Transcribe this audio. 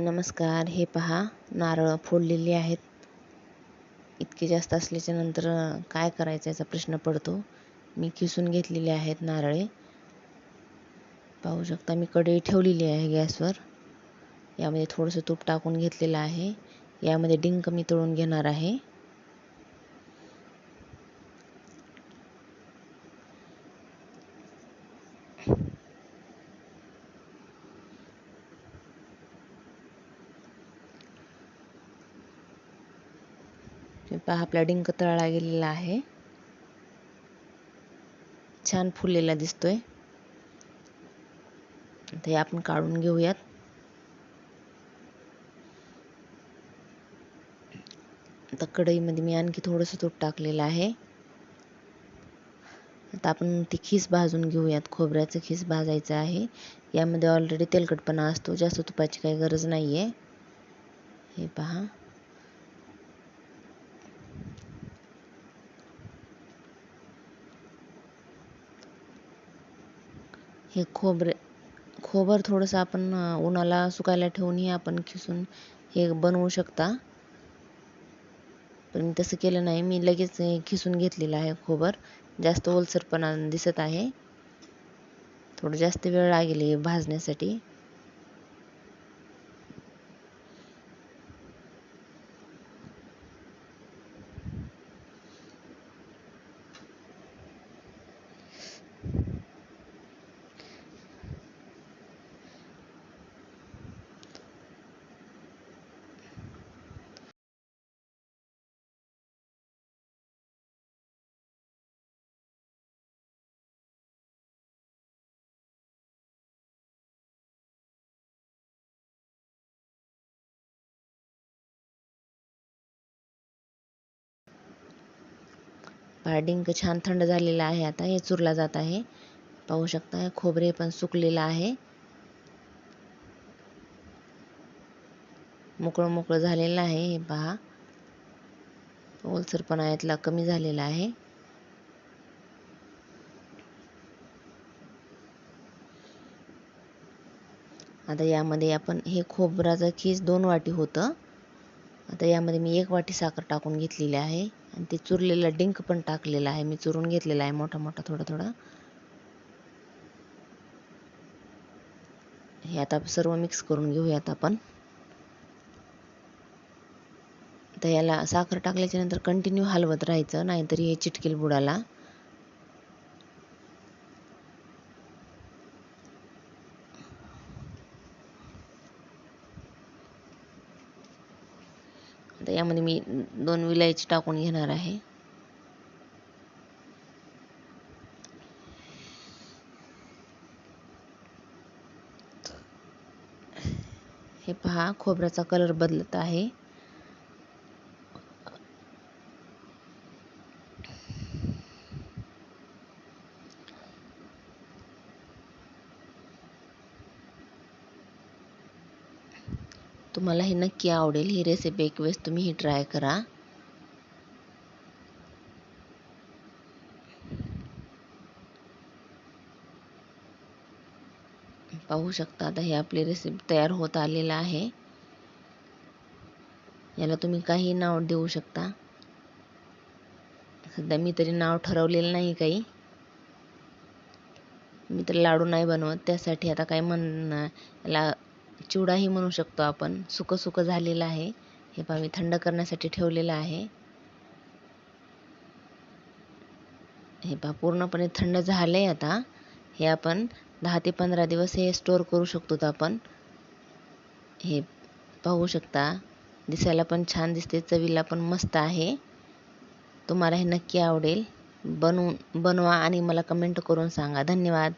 नमस्कार. हे पहा नारळ फोडलेली आहेत. इतके जास्त असल्याच्या नंतर काय करायचं याचा प्रश्न पडतो. मी किसून घेतलेले आहेत नारळे. पाहू शकता मी कढई ठेवलेली आहे गॅसवर. यामध्ये थोडंसं तूप टाकून घेतलेलं आहे. यामध्ये डिंक मी तळून घेणार आहे. पहा आपला डिंक तळाला गेलेला आहे. छान फुललेला दिसतोय. ते आपण काढून घेऊयात. आता कढईमध्ये मी आणखी थोडंसं तूप टाकलेलं आहे. आता आपण ती खीस भाजून घेऊयात. खोबऱ्याचं खीस भाजायचं आहे. यामध्ये ऑलरेडी तेलकटपणा असतो. जास्त तुपाची काही गरज नाही आहे हे पहा. हे खोबरे खोबर थोडंसं आपण उन्हाला सुकायला ठेवूनही आपण खिसून हे बनवू शकता. पण तसं केलं नाही. मी लगेच खिसून घेतलेलं आहे खोबर. जास्त ओलसरपणा दिसत आहे. थोडं जास्त वेळ लागेल हे भाजण्यासाठी. डिंक छान थंड झालेला आहे आता. हे चुरला जात आहे. पाहू शकता खोबरे पण सुकलेलं आहे. मोकळं मोकळं झालेलं आहे हे पहा. ओलसरपणा यातला कमी झालेला आहे. आता यामध्ये आपण हे खोबराचं खीस दोन वाटी होतं. आता यामध्ये मी एक वाटी साखर टाकून घेतलेली आहे. आणि ते चुरलेला डिंक पण टाकलेला आहे. मी चुरून घेतलेला आहे मोठा मोठा थोडा थोडा. हे आता सर्व मिक्स करून घेऊयात आपण. तर याला साखर टाकल्याच्या नंतर कंटिन्यू हलवत राहायचं नाहीतरी हे चिटकेल बुडाला. आता यामध्ये मी दोन विलायची टाकून घेणार आहे. हे पहा खोबऱ्याचा कलर बदलत आहे. तुम्हाला हे नक्की आवडेल. ही रेसिपी एक वेळेस तुम्ही ही ट्राय करा. पाहू शकता आता हे आपली रेसिपी तयार होत आलेलं आहे. याला तुम्ही काही नाव देऊ शकता. सध्या मी तरी नाव ठरवलेलं नाही काही. मी तर लाडू नाही बनवत त्यासाठी आता काय म्हण याला चिवडाही म्हणू शकतो आपण. सुकं सुकं झालेलं आहे. हे पहा मी थंड करण्यासाठी ठेवलेलं आहे. हे पहा पूर्णपणे थंड झालं आहे आता. हे आपण दहा ते पंधरा दिवस हे स्टोअर करू शकतो आपण. हे पाहू शकता. दिसायला पण छान दिसते. चवीला पण मस्त आहे. तुम्हाला हे नक्की आवडेल. बनवून बनवा आणि मला कमेंट करून सांगा. धन्यवाद.